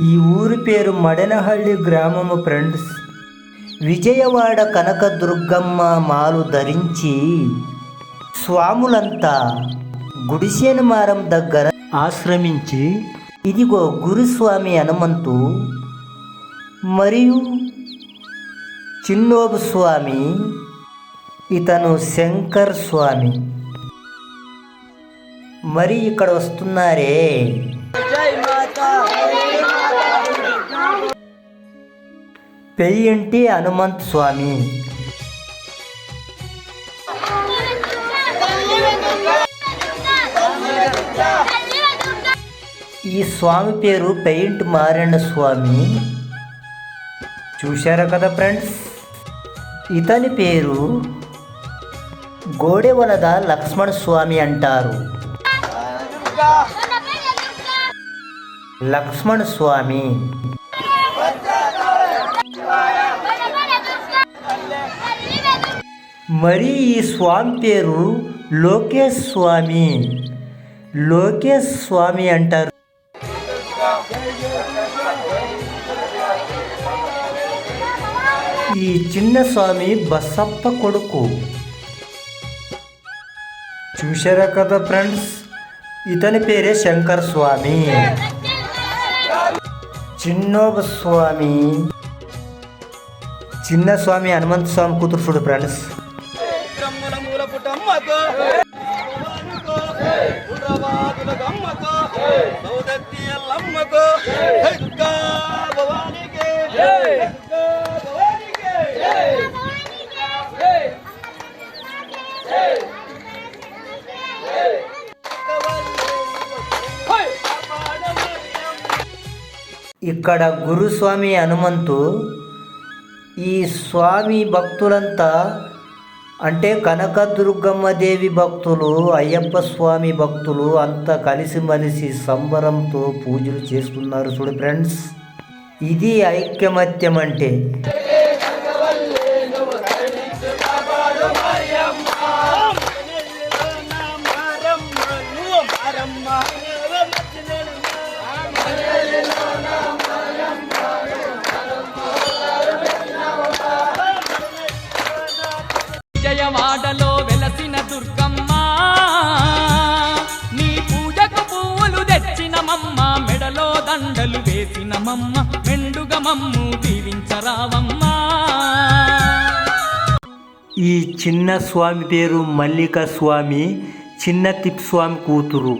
ఈ ఊరి పేరు మడెనహళ్ళి గ్రామము ఫ్రెండ్స్. విజయవాడ కనక దుర్గమ్మ మాలు ధరించి స్వాములంతా గుడిసేను మారం దగ్గర ఆశ్రమించి ఇదిగో గురుస్వామి హనుమంతు మరియు చిన్నోబు స్వామి ఇతను శంకర్ స్వామి. మరి ఇక్కడ వస్తున్నారే పెయ్యింటి హనుమంత్ స్వామి. ఈ స్వామి పేరు పెయింట్ మారెండ స్వామి. చూశారా కదా ఫ్రెండ్స్? ఇతని పేరు గోడెవలద లక్ష్మణ స్వామి అంటారు. లక్ష్మణ స్వామి. మరి ఈ స్వామి పేరు లోకేష్ స్వామి. లోకేష్ స్వామి అంటారు. ఈ చిన్న స్వామి బసప్ప కొడుకు. చూశారా కదా ఫ్రెండ్స్? ఇతని పేరే శంకర్ స్వామి. చిన్నోబ స్వామి చిన్న స్వామి హనుమంత స్వామి కూతురు చూడు ఫ్రెండ్స్. బ్రహ్మణ ఇక్కడ గురుస్వామి హనుమంతు ఈ స్వామి భక్తులంతా అంటే కనకదుర్గమ్మ దేవి భక్తులు అయ్యప్ప స్వామి భక్తులు అంతా కలిసిమెలిసి సంబరంతో పూజలు చేస్తున్నారు చూడు ఫ్రెండ్స్. ఇది ఐక్యమత్యం అంటే విజయవాడలో వెలసిన దుర్గమ్మ. నీ పూజకు పువ్వులు తెచ్చినమమ్మ మెడలో దండలు వేసినమమ్మ మెండుగ మమ్ము ఈ చిన్న స్వామి పేరు మల్లిక స్వామి చిన్న తిప్స్వామి కూతురు.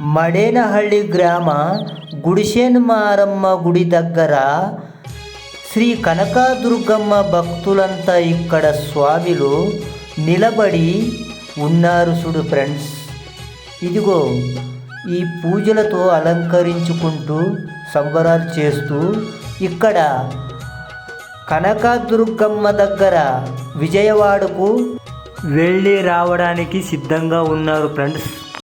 మడేనహళ్ళి గ్రామ గుడిసేను మారమ్మ గుడి దగ్గర శ్రీ కనకాదుర్గమ్మ భక్తులంతా ఇక్కడ స్వామిలు నిలబడి ఉన్నారు చూడు ఫ్రెండ్స్. ఇదిగో ఈ పూజలతో అలంకరించుకుంటూ సంబరాలు చేస్తూ ఇక్కడ కనకదుర్గమ్మ దగ్గర విజయవాడకు వెళ్ళి రావడానికి సిద్ధంగా ఉన్నారు ఫ్రెండ్స్.